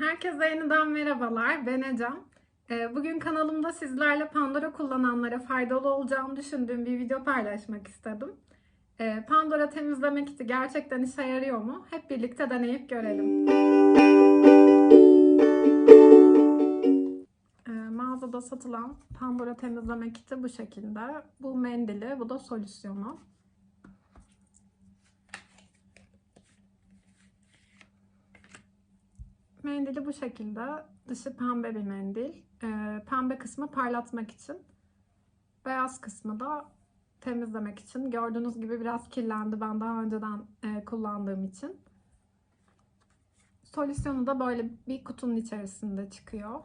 Herkese yeniden merhabalar. Ben Ecem. Ee, Bugün kanalımda sizlerle Pandora kullananlara faydalı olacağını düşündüğüm bir video paylaşmak istedim. Ee, Pandora temizleme kiti gerçekten işe yarıyor mu? Hep birlikte deneyip görelim. Ee, Mağazada satılan Pandora temizleme kiti bu şekilde. Bu mendili, bu da solüsyonu. Mendili bu şekilde. Dışı pembe bir mendil. Ee, pembe kısmı parlatmak için. Beyaz kısmı da temizlemek için. Gördüğünüz gibi biraz kirlendi ben daha önceden e, kullandığım için. Solüsyonu da böyle bir kutunun içerisinde çıkıyor.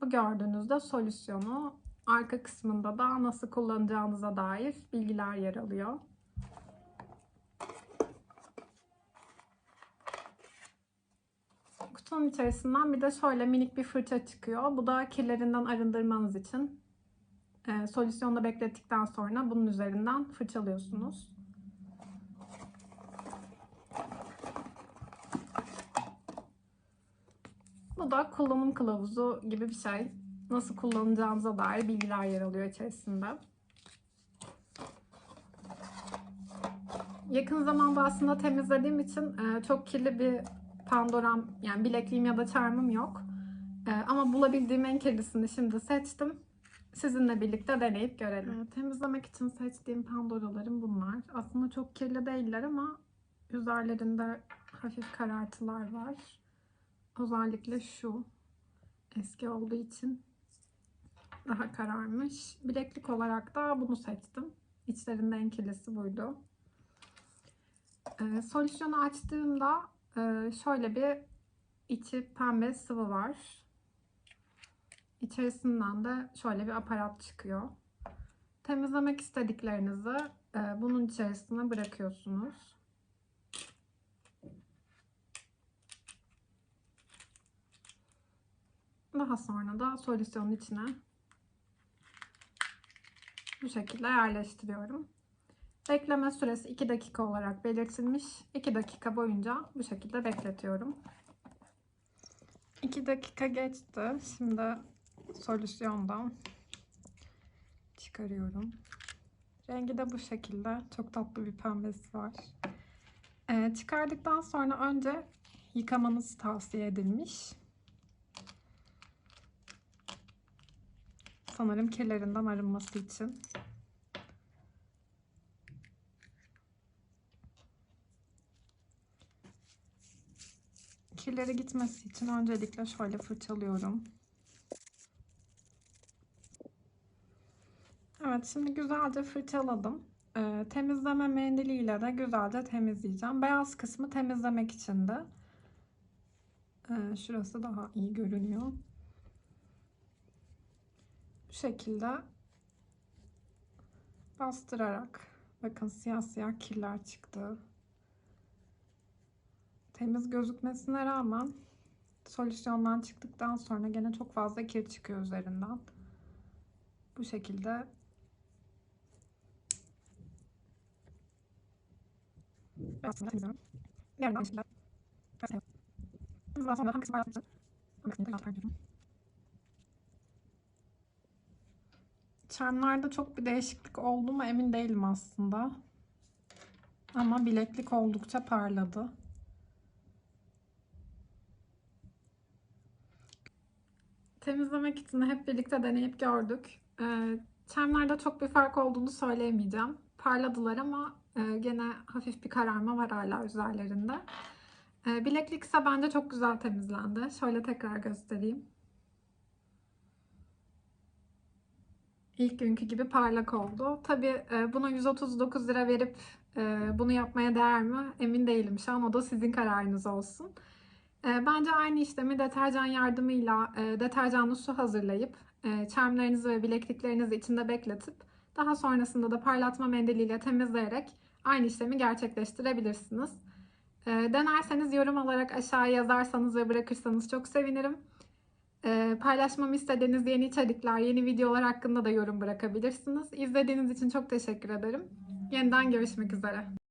Bu gördüğünüzde solüsyonu. Arka kısmında da nasıl kullanacağınıza dair bilgiler yer alıyor. Kutunun içerisinden bir de şöyle minik bir fırça çıkıyor. Bu da kirlerinden arındırmanız için. E, solüsyonda beklettikten sonra bunun üzerinden fırçalıyorsunuz. Bu da kullanım kılavuzu gibi bir şey. Nasıl kullanacağınıza dair bilgiler yer alıyor içerisinde. Yakın zamanda aslında temizlediğim için e, çok kirli bir Pandora'm yani bilekliğim ya da charmım yok. Ee, ama bulabildiğim en kirlisini şimdi seçtim. Sizinle birlikte deneyip görelim. Ee, temizlemek için seçtiğim Pandora'larım bunlar. Aslında çok kirli değiller ama üzerlerinde hafif karartılar var. Özellikle şu eski olduğu için daha kararmış. Bileklik olarak da bunu seçtim. İçlerinde en kirlisi buydu. Ee, solüsyonu açtığımda ee, şöyle bir içi pembe sıvı var. İçerisinden de şöyle bir aparat çıkıyor. Temizlemek istediklerinizi e, bunun içerisine bırakıyorsunuz. Daha sonra da solüsyonun içine bu şekilde yerleştiriyorum. Bekleme süresi 2 dakika olarak belirtilmiş. 2 dakika boyunca bu şekilde bekletiyorum. 2 dakika geçti. Şimdi solüsyondan çıkarıyorum. Rengi de bu şekilde. Çok tatlı bir pembesi var. Ee, çıkardıktan sonra önce yıkamanız tavsiye edilmiş. Sanırım kirlerinden arınması için. Kirleri gitmesi için öncelikle şöyle fırçalıyorum. Evet şimdi güzelce fırçaladım. Ee, temizleme mendiliyle de güzelce temizleyeceğim. Beyaz kısmı temizlemek için de. Ee, şurası daha iyi görünüyor. Bu şekilde bastırarak bakın siyah siyah kirler çıktı temiz gözükmesine rağmen solüsyondan çıktıktan sonra gene çok fazla kir çıkıyor üzerinden. Bu şekilde aslında çok bir değişiklik oldu mu emin değilim aslında. Ama bileklik oldukça parladı. Temizlemek için hep birlikte deneyip gördük. Ee, çemlerde çok bir fark olduğunu söyleyemeyeceğim. Parladılar ama e, gene hafif bir kararma var hala üzerlerinde. E, bileklik ise bence çok güzel temizlendi. Şöyle tekrar göstereyim. İlk günkü gibi parlak oldu. Tabi e, buna 139 lira verip e, bunu yapmaya değer mi emin değilim şu an. O da sizin kararınız olsun. E, bence aynı işlemi deterjan yardımıyla e, deterjanlı su hazırlayıp e, çarmlarınızı ve bilekliklerinizi içinde bekletip daha sonrasında da parlatma mendiliyle temizleyerek aynı işlemi gerçekleştirebilirsiniz. E, denerseniz yorum olarak aşağıya yazarsanız ve bırakırsanız çok sevinirim. Paylaşmamı istediğiniz yeni içerikler, yeni videolar hakkında da yorum bırakabilirsiniz. İzlediğiniz için çok teşekkür ederim. Yeniden görüşmek üzere.